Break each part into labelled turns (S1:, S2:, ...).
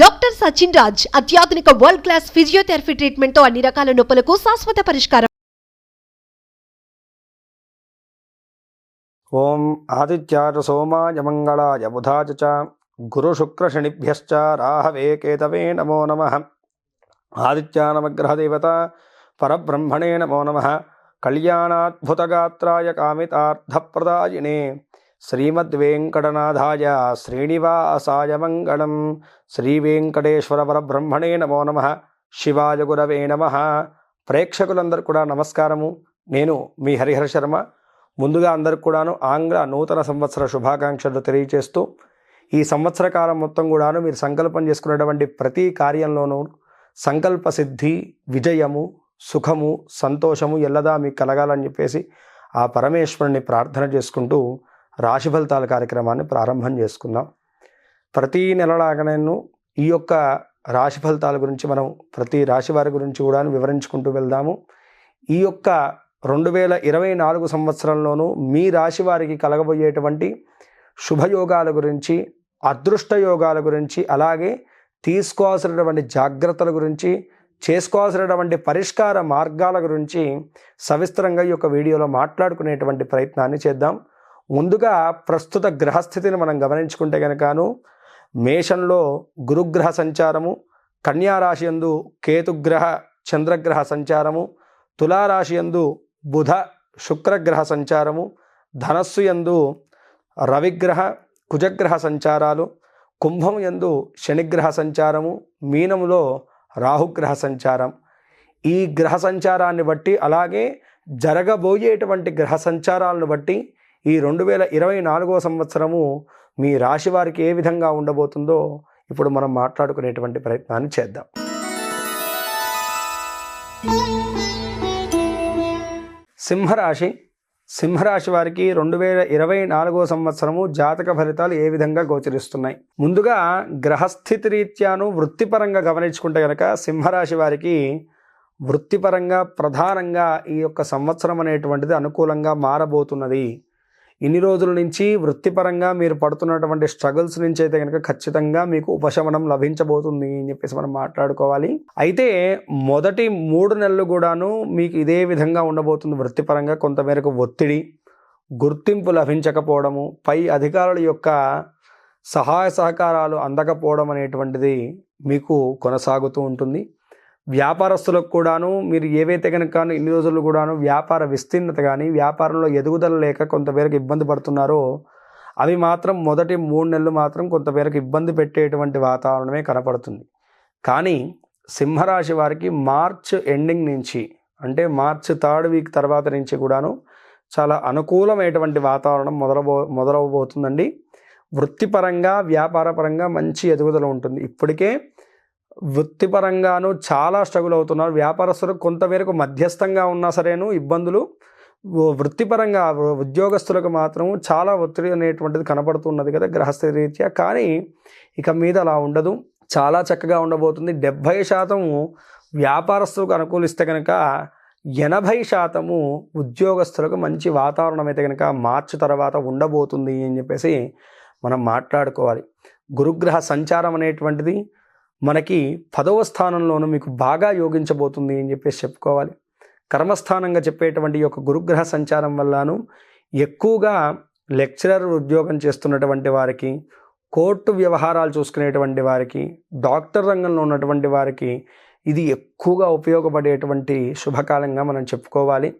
S1: Doctor Sachin Raj అత్యాధునిక world class physiotherapy ట్రీట్మెంట్తో అన్ని రకాల నొప్పులకు శాశ్వత పరిష్కారం.
S2: ఓం ఆదిత్యాచ సోమాయ మంగళాయ బుధాయ చ శనిభ్యశ్చ రాహవే కేతవే నమో నమ. ఆదిత్యానమగ్రహదేవత పరబ్రహ్మణే నమో నమ. కళ్యాణాద్భుతగాత్రాయ కామితార్థప్రదాయినే శ్రీమద్వేంకటనాథాయ శ్రీనివాసాయ మంగళం శ్రీవేంకటేశ్వర పరబ్రహ్మణే నమో నమ. శివాయ గురవే నమ. ప్రేక్షకులందరూ కూడా నమస్కారము. నేను మీ హరిహర శర్మ. ముందుగా అందరికి కూడాను ఆంగ్ల నూతన సంవత్సర శుభాకాంక్షలు తెలియజేస్తూ ఈ సంవత్సర కాలం మొత్తం కూడాను మీరు సంకల్పం చేసుకునేటువంటి ప్రతి కార్యంలోనూ సంకల్ప సిద్ధి విజయము సుఖము సంతోషము ఎల్లదా మీకు కలగాలని చెప్పేసి ఆ పరమేశ్వరుని ప్రార్థన చేసుకుంటూ రాశి ఫలితాల కార్యక్రమాన్ని ప్రారంభం చేసుకుందాం. ప్రతి నెలలాగానేను ఈ యొక్క రాశి ఫలితాల గురించి మనం ప్రతి రాశి వారి గురించి కూడా వివరించుకుంటూ వెళ్దాము. ఈ యొక్క రెండు వేల ఇరవై నాలుగు సంవత్సరంలోనూ మీ రాశి వారికి కలగబోయేటువంటి శుభయోగాల గురించి అదృష్ట యోగాల గురించి అలాగే తీసుకోవాల్సినటువంటి జాగ్రత్తల గురించి చేసుకోవాల్సినటువంటి పరిష్కార మార్గాల గురించి సవిస్తరంగా ఈ యొక్క వీడియోలో మాట్లాడుకునేటువంటి ప్రయత్నాన్ని చేద్దాం. ముందుగా ప్రస్తుత గ్రహస్థితిని మనం గమనించుకుంటే కనుకను మేషంలో గురుగ్రహ సంచారము కన్యారాశి యందు కేతుగ్రహ చంద్రగ్రహ సంచారము తులారాశి యందు బుధ శుక్రగ్రహ సంచారము ధనస్సు యందు రవిగ్రహ కుజగ్రహ సంచారాలు కుంభం యందు శనిగ్రహ సంచారము మీనములో రాహుగ్రహ సంచారం. ఈ గ్రహ సంచారాన్ని బట్టి అలాగే జరగబోయేటువంటి గ్రహ సంచారాలను బట్టి ఈ రెండు వేల ఇరవై నాలుగో సంవత్సరము మీ రాశి వారికి ఏ విధంగా ఉండబోతుందో ఇప్పుడు మనం మాట్లాడుకునేటువంటి ప్రయత్నాన్ని చేద్దాం. సింహరాశి. సింహరాశి వారికి రెండు వేల ఇరవై నాలుగో సంవత్సరము జాతక ఫలితాలు ఏ విధంగా గోచరిస్తున్నాయి? ముందుగా గ్రహస్థితి రీత్యాను వృత్తిపరంగా గమనించుకుంటే కనుక సింహరాశి వారికి వృత్తిపరంగా ప్రధానంగా ఈ యొక్క సంవత్సరం అనేటువంటిది అనుకూలంగా మారబోతున్నది. ఇన్ని రోజుల నుంచి వృత్తిపరంగా మీరు పడుతున్నటువంటి స్ట్రగుల్స్ నుంచి అయితే కనుక ఖచ్చితంగా మీకు ఉపశమనం లభించబోతుంది అని చెప్పేసి మనం మాట్లాడుకోవాలి. అయితే మొదటి మూడు నెలలు కూడాను మీకు ఇదే విధంగా ఉండబోతుంది వృత్తిపరంగా. కొంతమేరకు ఒత్తిడి గుర్తింపు లభించకపోవడము పై అధికారుల యొక్క సహాయ సహకారాలు అందకపోవడం అనేటువంటిది మీకు కొనసాగుతూ ఉంటుంది. వ్యాపారస్తులకు కూడాను మీరు ఏవైతే కనుక ఇన్ని రోజులు కూడాను వ్యాపార విస్తీర్ణత కానీ వ్యాపారంలో ఎదుగుదల లేక కొంతమేరకు ఇబ్బంది పడుతున్నారో అవి మాత్రం మొదటి మూడు నెలలు మాత్రం కొంతమేరకు ఇబ్బంది పెట్టేటువంటి వాతావరణమే కనపడుతుంది. కానీ సింహరాశి వారికి మార్చ్ ఎండింగ్ నుంచి అంటే మార్చ్ థర్డ్ వీక్ తర్వాత నుంచి కూడాను చాలా అనుకూలమైనటువంటి వాతావరణం మొదలబో మొదలవబోతుందండి. వృత్తిపరంగా వ్యాపారపరంగా మంచి ఎదుగుదల ఉంటుంది. ఇప్పటికే వృత్తిపరంగాను చాలా స్ట్రగుల్ అవుతున్నారు. వ్యాపారస్తులు కొంతమేరకు మధ్యస్థంగా ఉన్నా సరేను ఇబ్బందులు. వృత్తిపరంగా ఉద్యోగస్తులకు మాత్రం చాలా ఒత్తిడి అనేటువంటిది కనపడుతున్నది కదా గ్రహస్థ రీత్యా. కానీ ఇక మీద అలా ఉండదు. చాలా చక్కగా ఉండబోతుంది. డెబ్భై శాతము వ్యాపారస్తులకు అనుకూలిస్తే కనుక ఎనభై శాతము ఉద్యోగస్తులకు మంచి వాతావరణం అయితే కనుక మార్చి తర్వాత ఉండబోతుంది అని చెప్పేసి మనం మాట్లాడుకోవాలి. గురుగ్రహ సంచారం అనేటువంటిది మనకి పదవ స్థానంలోనూ మీకు బాగా యోగించబోతుంది అని చెప్పేసి చెప్పుకోవాలి. కర్మస్థానంగా చెప్పేటువంటి ఈ యొక్క గురుగ్రహ సంచారం వల్లను ఎక్కువగా లెక్చరర్ ఉద్యోగం చేస్తున్నటువంటి వారికి కోర్టు వ్యవహారాలు చూసుకునేటువంటి వారికి డాక్టర్ రంగంలో ఉన్నటువంటి వారికి ఇది ఎక్కువగా ఉపయోగపడేటువంటి శుభకాలంగా మనం చెప్పుకోవాలి.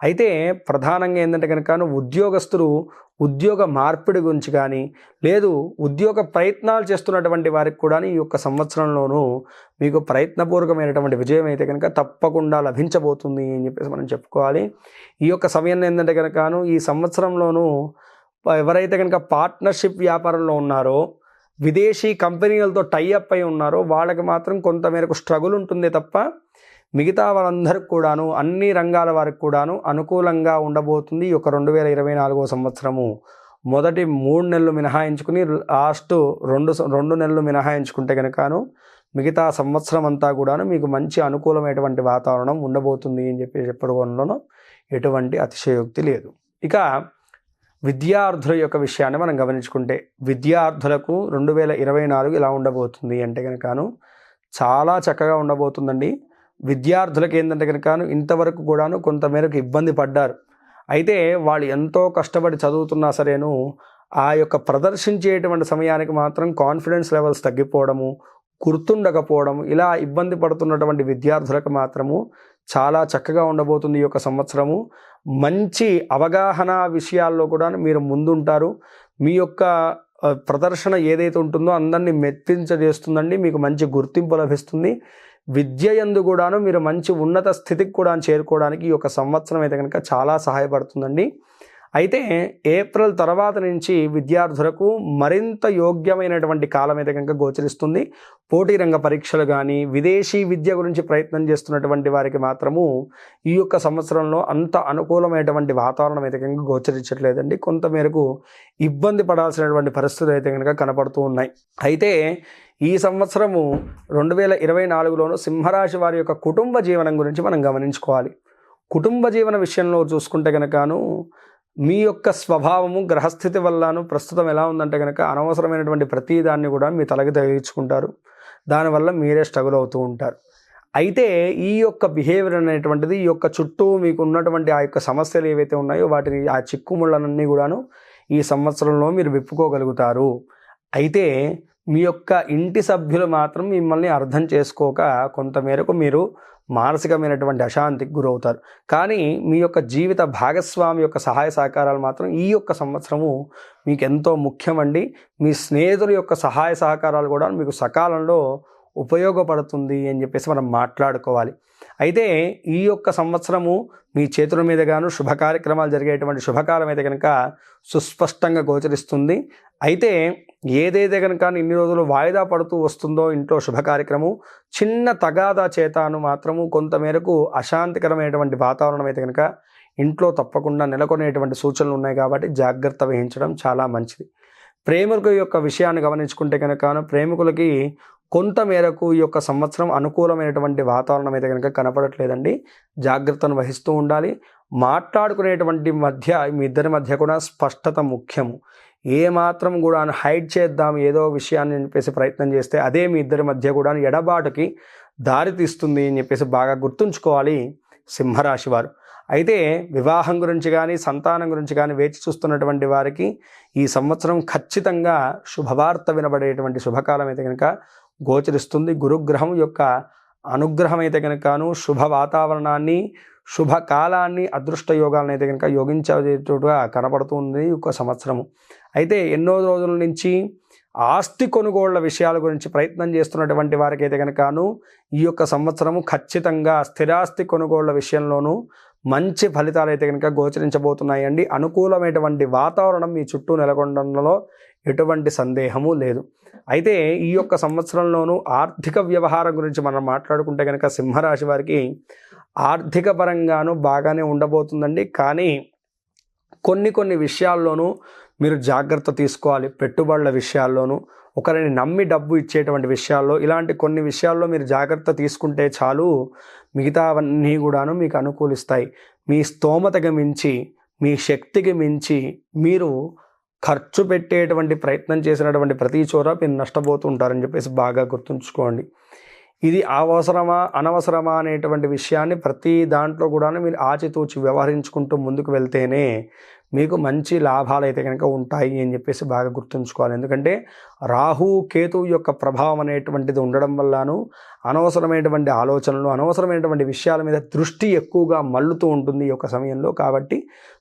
S2: అయితే ప్రధానంగా ఏంటంటే కనుక ఉద్యోగస్తులు ఉద్యోగ మార్పిడి గురించి కానీ లేదు ఉద్యోగ ప్రయత్నాలు చేస్తున్నటువంటి వారికి కూడా ఈ యొక్క సంవత్సరంలోనూ మీకు ప్రయత్నపూర్వకమైనటువంటి విజయం అయితే కనుక తప్పకుండా లభించబోతుంది అని చెప్పేసి మనం చెప్పుకోవాలి. ఈ యొక్క సమయంలో ఏంటంటే కనుకను ఈ సంవత్సరంలోనూ ఎవరైతే కనుక పార్ట్నర్షిప్ వ్యాపారంలో ఉన్నారో విదేశీ కంపెనీలతో టైఅప్ అయి ఉన్నారో వాళ్ళకి మాత్రం కొంతమేరకు స్ట్రగుల్ ఉంటుంది తప్ప మిగతా వాళ్ళందరికి కూడాను అన్ని రంగాల వారికి కూడాను అనుకూలంగా ఉండబోతుంది ఈ యొక్క రెండు వేల ఇరవై నాలుగో సంవత్సరము. మొదటి మూడు నెలలు మినహాయించుకుని లాస్ట్ రెండు రెండు నెలలు మినహాయించుకుంటే కనుకను మిగతా సంవత్సరం అంతా కూడాను మీకు మంచి అనుకూలమైనటువంటి వాతావరణం ఉండబోతుంది అని చెప్పి చెప్పడంలోనూ ఎటువంటి అతిశయోక్తి లేదు. ఇక విద్యార్థుల యొక్క విషయాన్ని మనం గమనించుకుంటే విద్యార్థులకు రెండు వేల ఇరవై నాలుగు ఇలా ఉండబోతుంది అంటే కనుకను చాలా చక్కగా ఉండబోతుందండి. విద్యార్థులకు ఏంటంటే కనుకను ఇంతవరకు కూడాను కొంతమేరకు ఇబ్బంది పడ్డారు. అయితే వాళ్ళు ఎంతో కష్టపడి చదువుతున్నా సరేను ఆ యొక్క ప్రదర్శించేటువంటి సమయానికి మాత్రం కాన్ఫిడెన్స్ లెవెల్స్ తగ్గిపోవడము గుర్తుండకపోవడం ఇలా ఇబ్బంది పడుతున్నటువంటి విద్యార్థులకు మాత్రము చాలా చక్కగా ఉండబోతుంది ఈ యొక్క సంవత్సరము. మంచి అవగాహన విషయాల్లో కూడా మీరు ముందుంటారు. మీ యొక్క ప్రదర్శన ఏదైతే ఉంటుందో అందరినీ మెప్పించజేస్తుందండి. మీకు మంచి గుర్తింపు లభిస్తుంది. విద్య ఎందు కూడాను మీరు మంచి ఉన్నత స్థితికి కూడా చేరుకోవడానికి ఈ యొక్క సంవత్సరం అయితే కనుక చాలా సహాయపడుతుందండి. అయితే ఏప్రిల్ తర్వాత నుంచి విద్యార్థులకు మరింత యోగ్యమైనటువంటి కాలం అయితే కనుక గోచరిస్తుంది. పోటీ రంగ పరీక్షలు కానీ విదేశీ విద్య గురించి ప్రయత్నం చేస్తున్నటువంటి వారికి మాత్రము ఈ యొక్క సంవత్సరంలో అంత అనుకూలమైనటువంటి వాతావరణం అయితే కనుక గోచరించట్లేదండి. కొంతమేరకు ఇబ్బంది పడాల్సినటువంటి పరిస్థితులు అయితే కనుక కనపడుతూ ఉన్నాయి. అయితే ఈ సంవత్సరము రెండు వేల ఇరవై నాలుగులోను సింహరాశి వారి యొక్క కుటుంబ జీవనం గురించి మనం గమనించుకోవాలి. కుటుంబ జీవన విషయంలో చూసుకుంటే కనుకను మీ యొక్క స్వభావము గ్రహస్థితి వల్లను ప్రస్తుతం ఎలా ఉందంటే కనుక అనవసరమైనటువంటి ప్రతి దాన్ని కూడా మీ తలకి తగిలించుకుంటారు. దానివల్ల మీరే స్ట్రగుల్ అవుతూ ఉంటారు. అయితే ఈ యొక్క బిహేవియర్ అనేటువంటిది ఈ యొక్క చుట్టూ మీకు ఉన్నటువంటి ఆ యొక్క సమస్యలు ఏవైతే ఉన్నాయో వాటిని ఆ చిక్కుముళ్ళనన్నీ కూడాను ఈ సంవత్సరంలో మీరు విప్పుకోగలుగుతారు. అయితే మీ యొక్క ఇంటి సభ్యులు మాత్రం మిమ్మల్ని అర్థం చేసుకోక కొంతమేరకు మీరు మానసికమైనటువంటి అశాంతికి గురవుతారు. కానీ మీ యొక్క జీవిత భాగస్వామి యొక్క సహాయ సహకారాలు మాత్రం ఈ యొక్క సంవత్సరము మీకు ఎంతో ముఖ్యమండి. మీ స్నేహితుల యొక్క సహాయ సహకారాలు కూడా మీకు సకాలంలో ఉపయోగపడుతుంది అని చెప్పేసి మనం మాట్లాడుకోవాలి. అయితే ఈ యొక్క సంవత్సరము మీ చేతుల మీద గాను శుభ కార్యక్రమాలు జరిగేటువంటి శుభకాలం అయితే కనుక సుస్పష్టంగా గోచరిస్తుంది. అయితే ఏదైతే కనుక ఇన్ని రోజులు వాయిదా పడుతూ వస్తుందో ఇంట్లో శుభ కార్యక్రమం చిన్న తగాదా చేతాను మాత్రము కొంతమేరకు అశాంతికరమైనటువంటి వాతావరణం అయితే కనుక ఇంట్లో తప్పకుండా నెలకొనేటువంటి సూచనలు ఉన్నాయి కాబట్టి జాగ్రత్త వహించడం చాలా మంచిది. ప్రేమికుల యొక్క విషయాన్ని గమనించుకుంటే కనుక ప్రేమికులకి కొంత మేరకు ఈ యొక్క సంవత్సరం అనుకూలమైనటువంటి వాతావరణం అయితే కనుక కనపడట్లేదండి. జాగ్రత్తను వహిస్తూ ఉండాలి. మాట్లాడుకునేటువంటి మధ్య మీ ఇద్దరి మధ్య కూడా స్పష్టత ముఖ్యము. ఏ మాత్రం కూడా హైడ్ చేద్దాం ఏదో విషయాన్ని చెప్పేసి ప్రయత్నం చేస్తే అదే మీ ఇద్దరి మధ్య కూడా ఎడబాటుకి దారి తీస్తుంది అని చెప్పేసి బాగా గుర్తుంచుకోవాలి సింహరాశి వారు. అయితే వివాహం గురించి కానీ సంతానం గురించి కానీ వేచి చూస్తున్నటువంటి వారికి ఈ సంవత్సరం ఖచ్చితంగా శుభవార్త వినబడేటువంటి శుభకాలం అయితే కనుక గోచరిస్తుంది. గురుగ్రహం యొక్క అనుగ్రహం అయితే కనుకను శుభ వాతావరణాన్ని శుభకాలాన్ని అదృష్ట యోగాలను అయితే కనుక యోగించేటట్టుగా కనపడుతుంది ఒక సంవత్సరము. అయితే ఎన్నో రోజుల నుంచి ఆస్తి కొనుగోళ్ళ విషయాల గురించి ప్రయత్నం చేస్తున్నటువంటి వారికి అయితే కనుకను ఈ యొక్క సంవత్సరము ఖచ్చితంగా స్థిరాస్తి కొనుగోళ్ళ విషయంలోనూ మంచి ఫలితాలు అయితే కనుక గోచరించబోతున్నాయండి. అనుకూలమైనటువంటి వాతావరణం మీ చుట్టూ నెలకొండంలో ఎటువంటి సందేహము లేదు. అయితే ఈ యొక్క సంవత్సరంలోనూ ఆర్థిక వ్యవహారం గురించి మనం మాట్లాడుకుంటే కనుక సింహరాశి వారికి ఆర్థిక పరంగాను బాగానే ఉండబోతుందండి. కానీ కొన్ని కొన్ని విషయాల్లోనూ మీరు జాగ్రత్త తీసుకోవాలి. పెట్టుబడుల విషయాల్లోనూ ఒకరిని నమ్మి డబ్బు ఇచ్చేటువంటి విషయాల్లో ఇలాంటి కొన్ని విషయాల్లో మీరు జాగ్రత్త తీసుకుంటే చాలు మిగతావన్నీ కూడాను మీకు అనుకూలిస్తాయి. మీ స్తోమతకి మించి మీ శక్తికి మించి మీరు ఖర్చు పెట్టేటువంటి ప్రయత్నం చేసినటువంటి ప్రతి చోర మీరు నష్టపోతుంటారని చెప్పేసి బాగా గుర్తుంచుకోండి. ఇది అవసరమా అనవసరమా అనేటువంటి విషయాన్ని ప్రతి దాంట్లో కూడా మీరు ఆచితూచి వ్యవహరించుకుంటూ ముందుకు వెళ్తేనే మీకు మంచి లాభాలు అయితే కనుక ఉంటాయి అని చెప్పేసి బాగా గుర్తుంచుకోవాలి. ఎందుకంటే రాహు కేతువు యొక్క ప్రభావం అనేటువంటిది ఉండడం వల్లను అనవసరమైనటువంటి ఆలోచనలు అనవసరమైనటువంటి విషయాల మీద దృష్టి ఎక్కువగా మల్లుతూ ఉంటుంది ఈ యొక్క సమయంలో. కాబట్టి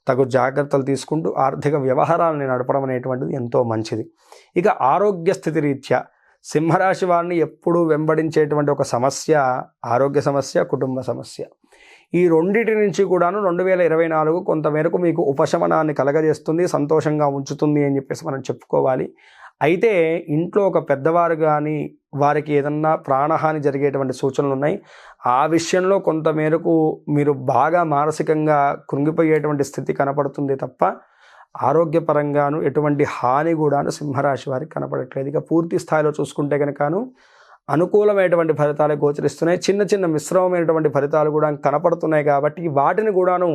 S2: తగు జాగ్రత్తలు తీసుకుంటూ ఆర్థిక వ్యవహారాలను నడపడం అనేటువంటిది ఎంతో మంచిది. ఇక ఆరోగ్య స్థితి రీత్యా సింహరాశి వారిని ఎప్పుడూ వెంబడించేటువంటి ఒక సమస్య ఆరోగ్య సమస్య కుటుంబ సమస్య. ఈ రెండింటి నుంచి కూడాను రెండు వేల ఇరవై నాలుగు కొంతమేరకు మీకు ఉపశమనాన్ని కలగజేస్తుంది సంతోషంగా ఉంచుతుంది అని చెప్పేసి మనం చెప్పుకోవాలి. అయితే ఇంట్లో ఒక పెద్దవారు కానీ వారికి ఏదన్నా ప్రాణహాని జరిగేటువంటి సూచనలు ఉన్నాయి. ఆ విషయంలో కొంతమేరకు మీరు బాగా మానసికంగా కృంగిపోయేటువంటి స్థితి కనపడుతుంది తప్ప ఆరోగ్యపరంగాను ఎటువంటి హాని కూడాను సింహరాశి వారికి కనపడట్లేదు. ఇక పూర్తి స్థాయిలో చూసుకుంటే కనుకను అనుకూలమైనటువంటి ఫలితాలు గోచరిస్తున్నాయి. చిన్న చిన్న మిశ్రమమైనటువంటి ఫలితాలు కూడా కనపడుతున్నాయి కాబట్టి వాటిని కూడాను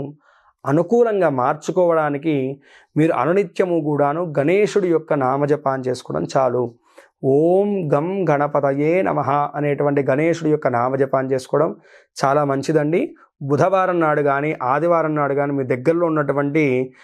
S2: అనుకూలంగా మార్చుకోవడానికి మీరు అనునిత్యము కూడాను గణేశుడి యొక్క నామజపాన్ని చేసుకోవడం చాలు. ఓం గం గణపతయే నమ అనేటువంటి గణేశుడి యొక్క నామజపాన్ని చేసుకోవడం చాలా మంచిదండి. బుధవారం నాడు కానీ ఆదివారం నాడు కానీ మీ దగ్గరలో ఉన్నటువంటి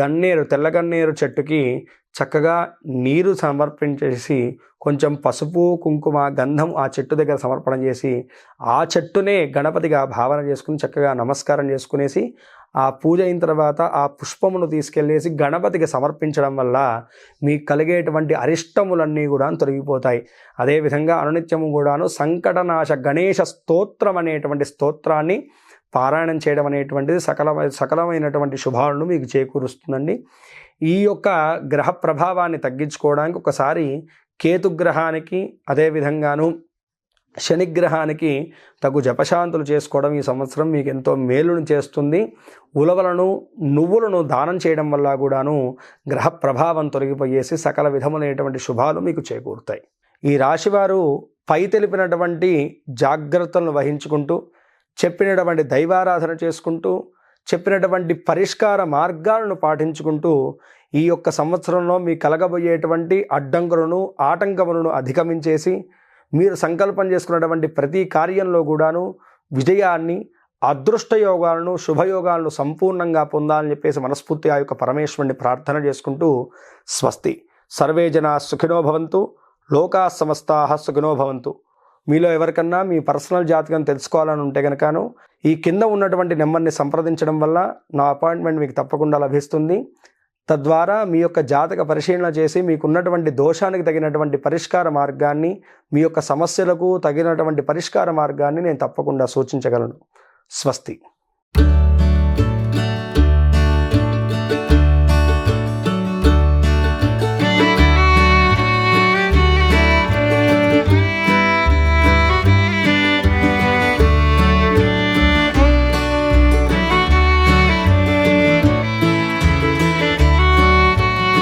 S2: గన్నేరు తెల్లగన్నేరు చెట్టుకి చక్కగా నీరు సమర్పించేసి కొంచెం పసుపు కుంకుమ గంధం ఆ చెట్టు దగ్గర సమర్పణ చేసి ఆ చెట్టునే గణపతిగా భావన చేసుకుని చక్కగా నమస్కారం చేసుకునేసి ఆ పూజ అయిన తర్వాత ఆ పుష్పమును తీసుకెళ్ళేసి గణపతికి సమర్పించడం వల్ల మీకు కలిగేటువంటి అరిష్టములన్నీ కూడా తొలగిపోతాయి. అదేవిధంగా అనునిత్యము కూడాను సంకటనాశ గణేష స్తోత్రం అనేటువంటి స్తోత్రాన్ని పారాయణం చేయడం అనేటువంటిది సకల సకలమైనటువంటి శుభాలను మీకు చేకూరుస్తుందండి. ఈ యొక్క గ్రహ ప్రభావాన్ని తగ్గించుకోవడానికి ఒకసారి కేతుగ్రహానికి అదేవిధంగాను శనిగ్రహానికి తగు జపశాంతులు చేసుకోవడం ఈ సంవత్సరం మీకు ఎంతో మేలును చేస్తుంది. ఉలవలను నువ్వులను దానం చేయడం వల్ల కూడాను గ్రహ ప్రభావం తొలగిపోయేసి సకల విధములైనటువంటి శుభాలు మీకు చేకూరుతాయి. ఈ రాశివారు పై తెలిపినటువంటి జాగ్రత్తలను వహించుకుంటూ చెప్పినటువంటి దైవారాధన చేసుకుంటూ చెప్పినటువంటి పరిష్కార మార్గాలను పాటించుకుంటూ ఈ యొక్క సంవత్సరంలో మీ కలగబోయేటువంటి అడ్డంకులను ఆటంకములను అధిగమించేసి మీరు సంకల్పం చేసుకున్నటువంటి ప్రతి కార్యంలో కూడాను విజయాన్ని అదృష్ట యోగాలను శుభయోగాలను సంపూర్ణంగా పొందాలని చెప్పేసి మనస్ఫూర్తి ఆ యొక్క పరమేశ్వరుని ప్రార్థన చేసుకుంటూ స్వస్తి. సర్వే జనా సుఖినో భవంతు. లోకా సమస్తా సుఖినో భవంతు. మీలో ఎవరికన్నా మీ పర్సనల్ జాతకం తెలుసుకోవాలని ఉంటే కనుకను ఈ కింద ఉన్నటువంటి నెంబర్ని సంప్రదించడం వల్ల నా అపాయింట్మెంట్ మీకు తప్పకుండా లభిస్తుంది. తద్వారా మీ యొక్క జాతక పరిశీలన చేసి మీకున్నటువంటి దోషానికి తగినటువంటి పరిష్కార మార్గాన్ని మీ యొక్క సమస్యలకు తగినటువంటి పరిష్కార మార్గాన్ని నేను తప్పకుండా సూచించగలను. స్వస్తి.